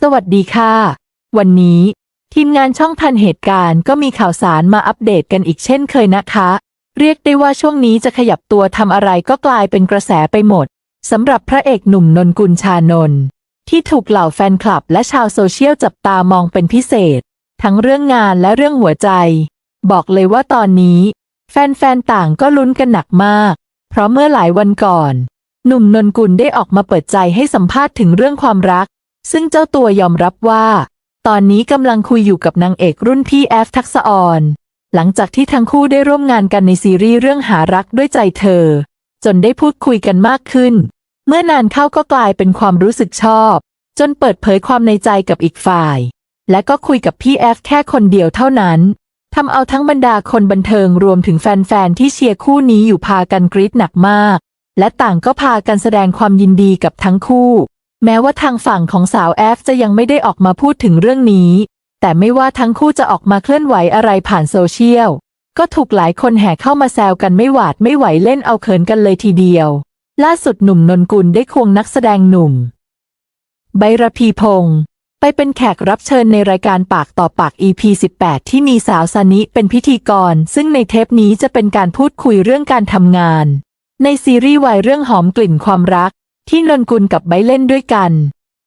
สวัสดีค่ะ วันนี้ ทีมงานช่องทันเหตุการณ์ก็มีข่าวสารมาอัปเดตกันอีกเช่นเคยนะคะ เรียกได้ว่าช่วงนี้จะขยับตัวทำอะไรก็กลายเป็นกระแสไปหมดสำหรับพระเอกหนุ่มนนกุลชานนท์ที่ถูกเหล่าแฟนคลับและชาวโซเชียลจับตามองเป็นพิเศษ ทั้งเรื่องงานและเรื่องหัวใจ บอกเลยว่าตอนนี้ แฟนๆต่างก็ลุ้นกันหนักมาก เพราะเมื่อหลายวันก่อน หนุ่มนนกุลได้ออกมาเปิดใจให้สัมภาษณ์ถึงเรื่องความรัก ซึ่งเจ้าตัวยอมรับว่า ตอนนี้กำลังคุยอยู่กับนางเอกรุ่นพี่แอฟทักษออน หลังจากที่ทั้งคู่ได้ร่วมงานกันในซีรีส์เรื่องหารักด้วยใจเธอ จนได้พูดคุยกันมากขึ้น เมื่อนานเข้าก็กลายเป็นความรู้สึกชอบ จนเปิดเผยความในใจกับอีกฝ่าย และก็คุยกับพี่แอฟแค่คนเดียวเท่านั้นทำเอาทั้งบรรดาคนบันเทิงรวมถึงแฟนๆที่เชียร์คู่นี้อยู่พากันกรี๊ดหนักมาก และต่างก็พากันแสดงความยินดีกับทั้งคู่ แม้ว่าทางฝั่งของสาวแอฟจะยังไม่ได้ออกมาพูดถึงเรื่องนี้ แต่ไม่ว่าทั้งคู่จะออกมาเคลื่อนไหวอะไรผ่านโซเชียล ก็ถูกหลายคนแห่เข้ามาแซวกันไม่หวาดไม่ไหวเล่นเอาเขินกันเลยทีเดียว ล่าสุดหนุ่มนนกุลได้ควงนักแสดงหนุ่มใบรพีพงศ์ไปเป็นแขกรับเชิญในรายการปากต่อปาก EP 18 ที่มีสาวซานิเป็นพิธีกร ซึ่งในเทปนี้จะเป็นการพูดคุยเรื่องการทำงาน ในซีรีส์วายเรื่องหอมกลิ่นความรัก ที่นนกุลกับไบเล่นด้วยกัน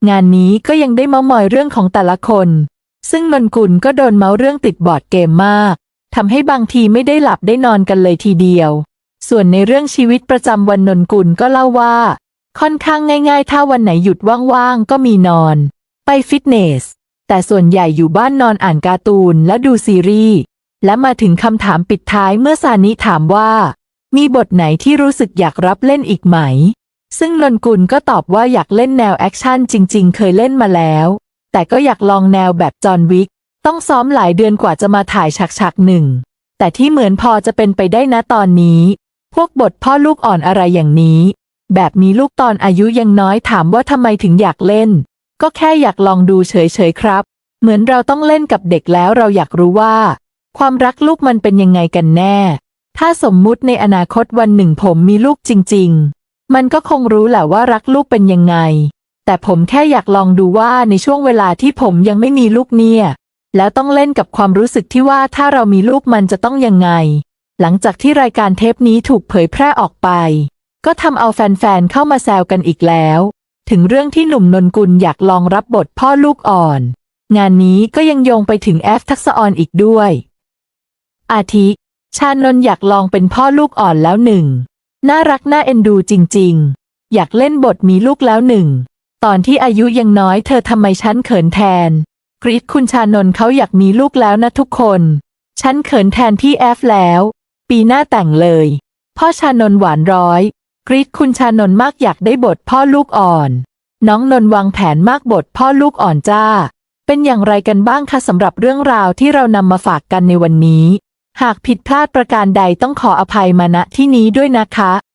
งานนี้ก็ยังได้เมามอยเรื่องของแต่ละคน ซึ่งนนกุลก็โดนเมาเรื่องติดบอร์ดเกมมากทำให้บางทีไม่ได้หลับได้นอนกันเลยทีเดียว ส่วนในเรื่องชีวิตประจำวันนนกุลก็เล่าว่า ค่อนข้างง่าย ๆ ถ้าวันไหนหยุดว่างๆก็มีนอน ไปฟิตเนส แต่ส่วนใหญ่อยู่บ้านนอนอ่านการ์ตูนและดูซีรีส์และมาถึงคำถามปิดท้ายเมื่อซานิถามว่า มีบทไหนที่รู้สึกอยากรับเล่นอีกไหม ซึ่งนนกุลก็ตอบว่าอยากเล่นแนวแอคชั่นจริง ๆ เคยเล่นมาแล้ว แต่ก็อยากลองแนวแบบจอห์นวิก ต้องซ้อมหลายเดือนกว่าจะมาถ่ายฉากฉากๆหนึ่ง แต่ที่เหมือนพอจะเป็นไปได้นะตอนนี้ พวกบทพ่อลูกอ่อนอะไรอย่างนี้ แบบนี้ลูกตอนอายุยังน้อยถามว่าทำไมถึงอยากเล่น ก็แค่อยากลองดูเฉยๆครับ เหมือนเราต้องเล่นกับเด็กแล้วเราอยากรู้ว่า ความรักลูกมันเป็นยังไงกันแน่ ถ้าสมมุติในอนาคตวันหนึ่งผมมีลูกจริง ๆ มันก็คงรู้แหละว่ารักลูกเป็นยังไง แต่ผมแค่อยากลองดูว่าในช่วงเวลาที่ผมยังไม่มีลูกเนี่ย แล้วต้องเล่นกับความรู้สึกที่ว่าถ้าเรามีลูกมันจะต้องยังไง หลังจากที่รายการเทปนี้ถูกเผยแพร่ออกไป ก็ทำเอาแฟนๆเข้ามาแซวกันอีกแล้ว ถึงเรื่องที่หนุ่มนนกุลอยากลองรับบทพ่อลูกอ่อน งานนี้ก็ยังโยงไปถึงแอฟทักษะออนอีกด้วย อาทิ ชานนอยากลองเป็นพ่อลูกอ่อนแล้วหนึ่ง น่ารักน่าเอ็นดูจริง ๆ อยากเล่นบทมีลูกแล้วหนึ่ง ตอนที่อายุยังน้อยเธอทำไมฉันเขินแทน กรีดคุณชานนท์เขาอยากมีลูกแล้วนะทุกคน ฉันเขินแทนพี่แอฟแล้ว ปีหน้าแต่งเลย พ่อชานนท์หวานร้อย กรีดคุณชานนท์มากอยากได้บทพ่อลูกอ่อน น้องนนท์วางแผนมากบทพ่อลูกอ่อนจ้า เป็นอย่างไรกันบ้างคะสำหรับเรื่องราวที่เรานำมาฝากกันในวันนี้ หากผิดพลาดประการใดต้องขออภัยมาณที่นี้ด้วยนะคะ